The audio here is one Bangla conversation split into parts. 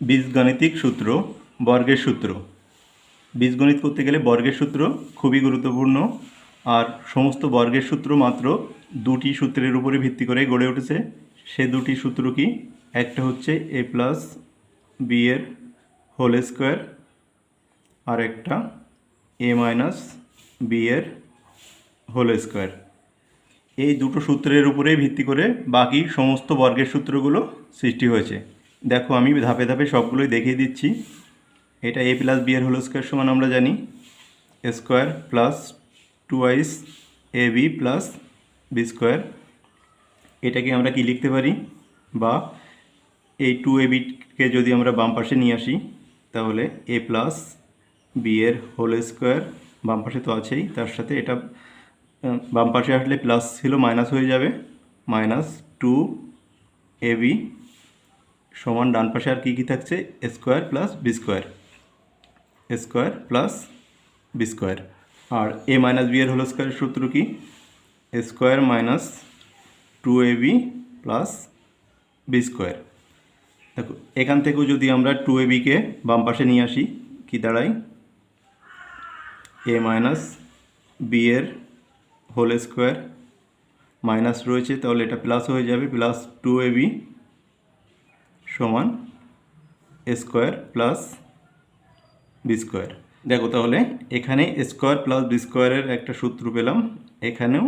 বীজগাণিতিক সূত্র, বর্গের সূত্র। বীজগণিত করতে গেলে বর্গের সূত্র খুবই গুরুত্বপূর্ণ, আর সমস্ত বর্গের সূত্র মাত্র দুটি সূত্রের উপরে ভিত্তি করে গড়ে উঠেছে। সে দুটি সূত্র কি? একটা হচ্ছে এ প্লাস বি এর হোল স্কোয়ার আর একটা এ মাইনাস বি এর হোল স্কোয়ার এই দুটো সূত্রের উপরেই ভিত্তি করে বাকি সমস্ত বর্গের সূত্রগুলো সৃষ্টি হয়েছে। দেখো, আমি ধাপে ধাপে সবগুলোই দেখিয়ে দিচ্ছি। এটা এ প্লাস বি এর হোল স্কোয়ার সমান আমরা জানি। Square plus two ice A B plus B square এটাকে আমরা কি লিখতে পারি? বা এই টু এ বিকে যদি আমরা বাম পাশে নিয়ে আসি, তাহলে এ প্লাস বি এর হোল স্কোয়ার বাম পাশে তো আছেই, তার সাথে এটা বাম পাশে আসলে প্লাস ছিল মাইনাস হয়ে যাবে। মাইনাস টু এ বি সমান ডান পাশে আর কী কী থাকছে? Square plus B square square plus B square R A minus B এর হোল স্কোয়ারের সূত্র কি? Square minus two A B plus B square দেখো, এখান থেকেও যদি আমরা টু এ বিকে বাম পাশে নিয়ে আসি, কি দাঁড়ায়? এ মাইনাস বি এর হোল স্কোয়ার মাইনাস রয়েছে, তাহলে এটা প্লাস হয়ে যাবে প্লাস টু এ বি সমান স্কোয়ার প্লাস বি স্কোয়ার দেখো তাহলে এখানে স্কোয়ার প্লাস বি স্কোয়ারের একটা সূত্র পেলাম, এখানেও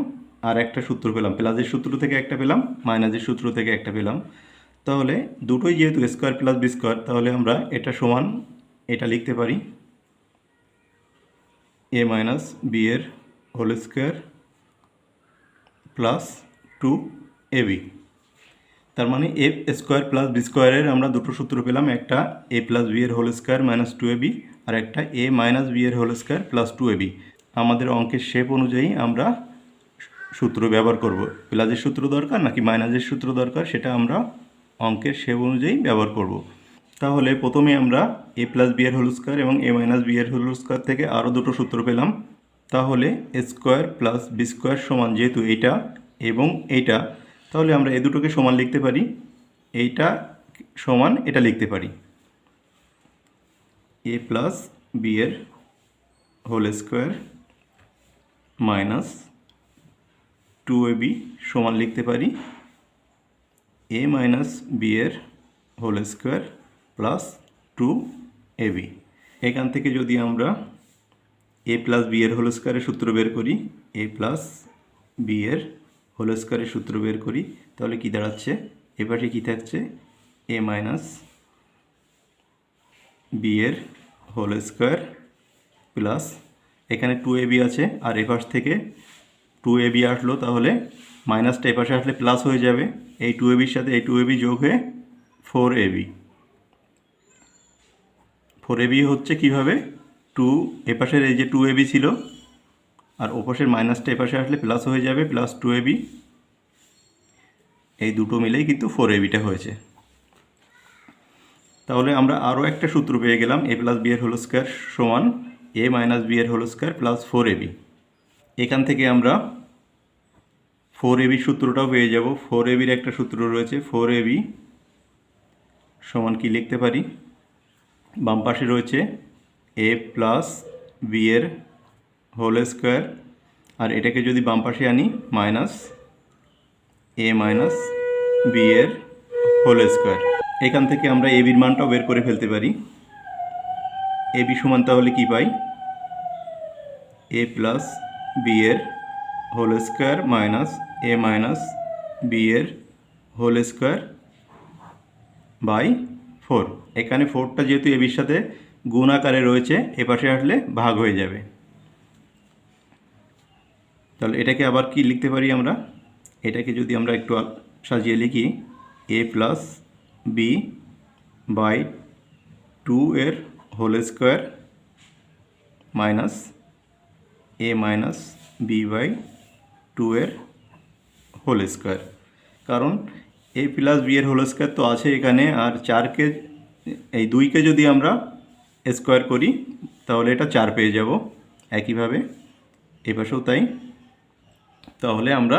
আর একটা সূত্র পেলাম। প্লাসের সূত্র থেকে একটা পেলাম মাইনাসের সূত্র থেকে একটা পেলাম। তাহলে দুটোই যেহেতু স্কোয়ার প্লাস বি স্কোয়ার তাহলে আমরা এটা সমান, এটা লিখতে পারি এ মাইনাস বি এর whole square plus two A B তার মানে এ স্কোয়ার প্লাস বি স্কোয়ারের আমরা দুটো সূত্র পেলাম, একটা এ প্লাস বি এর whole square minus two A B আর একটা এ মাইনাস বি এর whole square plus two A B আমাদের অঙ্কের শেপ অনুযায়ী আমরা সূত্র ব্যবহার করব। প্লাসের সূত্র দরকার নাকি মাইনাসের সূত্র দরকার সেটা আমরা অঙ্কের শেপ অনুযায়ী ব্যবহার করব। তাহলে প্রথমে আমরা এ প্লাস বি এর হোল স্কোয়ার এবং এ মাইনাস বি এর হোল স্কোয়ার থেকে আরও দুটো সূত্র পেলাম। তাহলে A square plus B square সমান যেহেতু এইটা এবং এইটা তাহলে আমরা এ দুটোকে সমান লিখতে পারি। এইটা সমান, এটা লিখতে পারি। এ প্লাস বি এর whole square minus two A B সমান লিখতে পারি। এ মাইনাস বি এর whole square plus two A B এখান থেকে যদি আমরা এ প্লাস বি এর হোল স্কোয়ারের সূত্র বের করি এ প্লাস বি এর হোল স্কোয়ারের সূত্র বের করি, তাহলে কি দাঁড়াচ্ছে? এ পাশে কী থাকছে? এ মাইনাস বি এর হোল স্কোয়ার প্লাস এখানে টু এ বি আছে, আর এপাশ থেকে টু এ বি আসলো, তাহলে মাইনাসটা এপাশে আসলে প্লাস হয়ে যাবে। এই টু এ বির সাথে এই টু এ বি যোগ হয়ে four A B four A B হচ্ছে কীভাবে? টু এপাশের এই যে টু এ বি ছিল আর ওপাশের মাইনাসটা এপাশে আসলে প্লাস হয়ে যাবে প্লাস টু এ বি এই দুটো মিলেই কিন্তু ফোর এ বিটা হয়েছে। তাহলে আমরা আরও একটা সূত্র পেয়ে গেলাম এ প্লাস বি এর হোল স্কোয়ার সমান এ মাইনাস বি এর whole square plus four A B এখান থেকে আমরা ফোর এ বির সূত্রটাও পেয়ে যাব। ফোর এ বির একটা সূত্র রয়েছে ফোর এ বি সমান কি লিখতে পারি? বাম পাশে রয়েছে এ প্লাস বি এর হোল স্কোয়ার, আর এটাকে যদি বাম পাশে আনি, মাইনাস এ মাইনাস বি এর হোল স্কোয়ার। এখান থেকে আমরা এ বির মানটাও বের করে ফেলতে পারি। এ বি সমান তাহলে কী পাই? এ প্লাস বি এর whole square minus A minus B এর হোল স্কোয়ার বাই ফোর। এখানে ফোরটা যেহেতু এ বির সাথে গুণ আকারে রয়েছে, এ পাশে আসলে ভাগ হয়ে যাবে। তাহলে এটাকে আবার কি লিখতে পারি আমরা? এটাকে যদি আমরা একটু সাজিয়ে লিখি A plus B by two এর whole square minus A minus B by two এর হোল স্কোয়ার কারণ এ প্লাস বি এর হোল স্কোয়ার তো আছে এখানে, আর চারকে, এই দুইকে যদি আমরা স্কোয়ার করি, তাহলে এটা চার পেয়ে যাব। একইভাবে, এ পাশেও তাই। তাহলে আমরা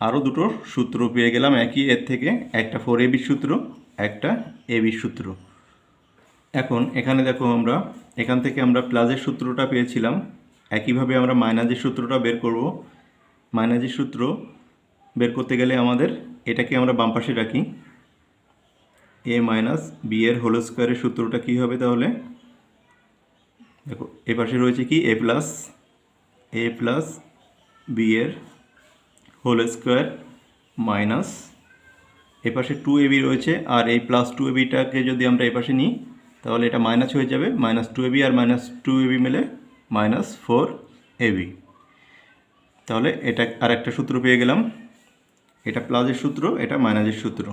আরও দুটো সূত্র পেয়ে গেলাম। একই এর থেকে একটা ফোর এ বির সূত্র, একটা এ বির সূত্র। এখন এখানে দেখো আমরা, এখান থেকে আমরা প্লাসের সূত্রটা পেয়েছিলাম। একইভাবে আমরা মাইনাসের সূত্রটা বের করব। মাইনাসের সূত্র বের করতে গেলে আমাদের এটাকে আমরা বাম পাশে রাখি। এ মাইনাস বি এর হোল স্কোয়ারের সূত্রটা কী হবে তাহলে? দেখো, এ পাশে রয়েছে কি? A plus A plus B এর হোল স্কোয়ার মাইনাস এ পাশে টু এবি রয়েছে, আর এই প্লাস টু এবিটাকে যদি আমরা এ পাশে নিই, তাহলে এটা মাইনাস হয়ে যাবে মাইনাস টু এবি আর মাইনাস টু এবি মিলে মাইনাস ফোর এবি তাহলে এটা আর একটা সূত্র পেয়ে গেলাম, এটা প্লাসের সূত্র, এটা মাইনাসের সূত্র।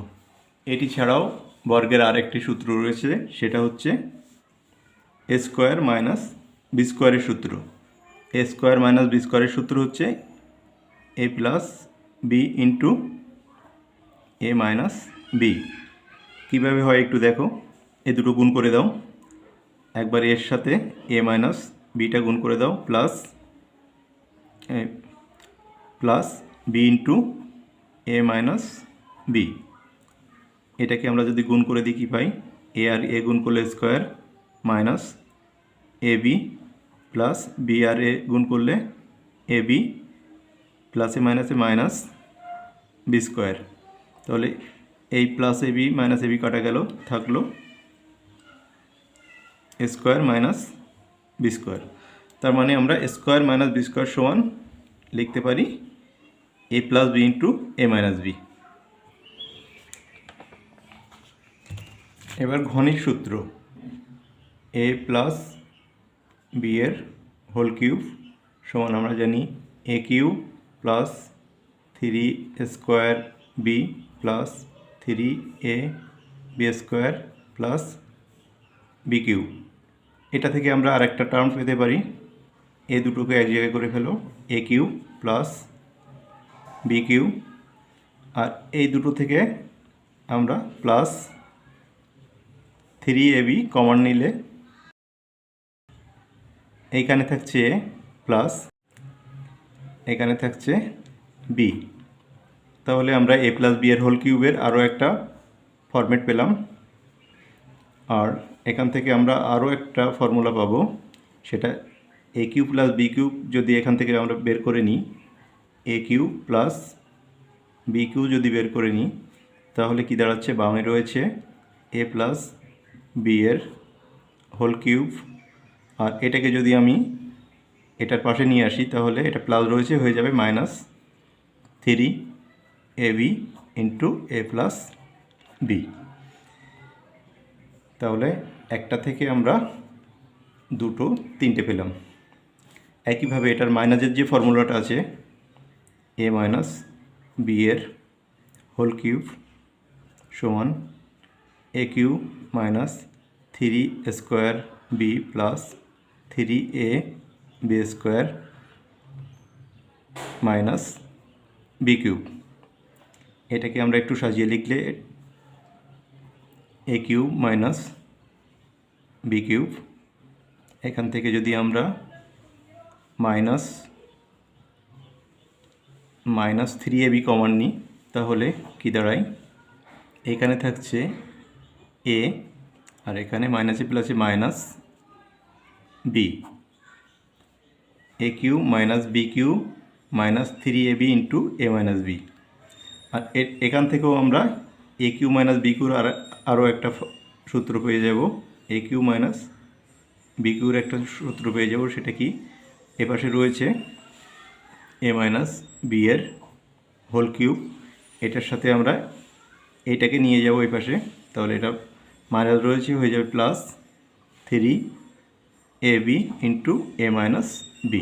এটি ছাড়াও বর্গের আর একটি সূত্র রয়েছে, সেটা হচ্ছে এ স্কোয়ার মাইনাস বি স্কোয়ারের সূত্র। এ স্কোয়ার মাইনাস বি স্কোয়ারের সূত্র হচ্ছে A plus B into A minus B কীভাবে হয় একটু দেখো। এ দুটো গুণ করে দাও। একবার এর সাথে এ মাইনাস বিটা গুণ করে দাও। Plus plus B into A minus B এটাকে আমরা যদি গুণ করে দিই কী পাই এ আর এ গুণ করলে square minus A B plus B R A গুণ করলে এ বি প্লাসে মাইনাসে মাইনাস বি স্কোয়ার। তাহলে এই plus A B minus A B কাটা গেল, থাকল স্কোয়ার মাইনাস বি স্কোয়ার। তার মানে আমরা স্কোয়ার মাইনাস বি স্কোয়ার সমান লিখতে পারি A plus B into A minus B. এবার ঘনির সূত্র, এ প্লাস বি এর হোল কিউব সমান আমরা জানি A cube plus three square B plus three A B square plus B cube এটা থেকে আমরা আরেকটা টার্ম পেতে পারি। এ দুটোকে এক জায়গায় করে ফেলো। A cube plus B cube আর এই দুটো থেকে আমরা plus three A B common নিলে এইখানে থাকছে এ প্লাস এখানে থাকছে বি তাহলে আমরা এ প্লাস বি এর হোল কিউবের আরও একটা ফরম্যাট পেলাম। আর এখান থেকে আমরা আরও একটা ফর্মুলা পাবো, সেটা A cube plus B cube যদি এখান থেকে আমরা বের করে নিই A cube plus B cube যদি বের করে নিই, তাহলে কি দাঁড়াচ্ছে? বামে রয়েছে এ প্লাস বি এর হোল কিউব আর এটাকে যদি আমি এটার পাশে নিয়ে আসি, তাহলে এটা প্লাস রয়েছে, হয়ে যাবে minus three A B into A plus B তাহলে একটা থেকে আমরা দুটো তিনটে পেলাম। একইভাবে এটার মাইনাসের যে ফর্মুলাটা আছে এ মাইনাস বি এর হোল কিউব সমান A cube minus three square B plus three A B square minus B cube এটাকে আমরা একটু সাজিয়ে লিখলে A cube minus B cube এখান থেকে যদি আমরা minus minus three A B common নিই, তাহলে কী দাঁড়ায়? এখানে থাকছে এ আর এখানে মাইনাসে প্লাসে minus b a cube minus b cube minus three a b into a minus b আর এখান থেকেও আমরা এ কিউ মাইনাস বি কিউর আর, আরও একটা সূত্র পেয়ে যাব। এ কিউ মাইনাস বি কিউর একটা সূত্র পেয়ে যাব, সেটা কি? এপাশে রয়েছে এ মাইনাস বি এর হোল কিউব এটার সাথে আমরা এটাকে নিয়ে যাব এই পাশে। তাহলে এটা মাইনাস রয়েছে, হয়ে যাবে plus three A B into A minus B